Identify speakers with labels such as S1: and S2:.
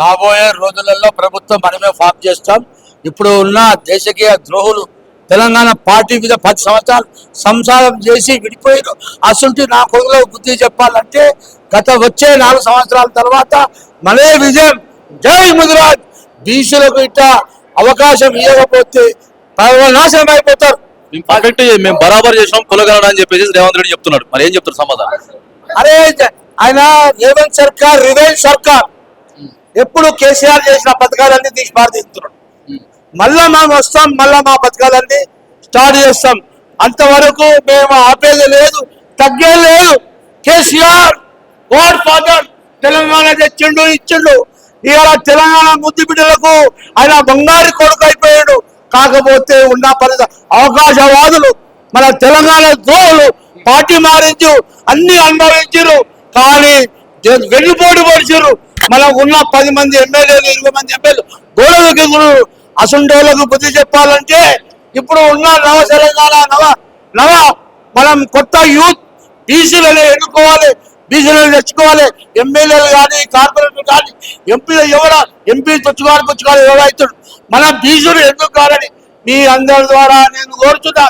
S1: రాబోయే రోజులలో ప్రభుత్వం మనమే ఫామ్ చేస్తాం. ఇప్పుడు ఉన్న దేశకీయ ద్రోహులు తెలంగాణ పార్టీ మీద పది సంవత్సరాలు సంసారం చేసి విడిపోయారు. అసలు నా కొడుకులో బుద్ధి చెప్పాలంటే గత వచ్చే నాలుగు సంవత్సరాల తర్వాత మనే విజయం. జై ముదిరాజ్. బీసీలకు ఇట్ట అవకాశం ఇవ్వకపోతే నాశనం అయిపోతారు.
S2: మేము పర్ఫెక్ట్ మేము బరాబర్ చేసినాం కులగలడు అని చెప్పేసి రేవంత్ రెడ్డి చెప్తున్నాడు. మరి ఏం చెప్తారు సమాధానం?
S1: అరే ఆయన రేవంత్ సర్కార్ రివెంజ్ సర్కార్. ఎప్పుడు కేసీఆర్ చేసిన పథకాలన్నీ తీసి పారదీస్తున్నాడు. మళ్ళా మేము వస్తాం మళ్ళా మా పథకాలన్నీ స్టార్ట్ చేస్తాం. అంతవరకు మేము ఆపేది లేదు తగ్గే లేదు. కేసీఆర్ గాడ్ ఫాదర్ తెలంగాణ తెచ్చిండు ఇచ్చిండు. ఇవాళ తెలంగాణ ముద్దు బిడ్డలకు ఆయన బంగారు కొడుకు అయిపోయాడు. కాకపోతే ఉన్న పరిస్థితి అవకాశవాదులు మన తెలంగాణ ద్రోహులు పార్టీ మారించు అన్ని అనుభవించరు కానీ దే- వెన్నుపోటు మనం ఉన్న పది మంది ఎమ్మెల్యేలు ఇరవై మంది ఎమ్మెల్యేలు గోడలకి అసంటోళ్ళకు బుద్ధి చెప్పాలంటే ఇప్పుడు ఉన్న నవ తెలంగాణ నవ నవ మనం కొత్త యూత్ బీసీలను ఎన్నుకోవాలి బీసీలను తెచ్చుకోవాలి. ఎమ్మెల్యేలు కానీ కార్పొరేటర్ కానీ ఎంపీలు ఎవరు? ఎంపీ తెచ్చుకోవాలి పుచ్చుకోవాలి ఎవరైతాడు? మన బీసీలు ఎందుకు కాదని మీ అందరి ద్వారా నేను కోరుతున్నా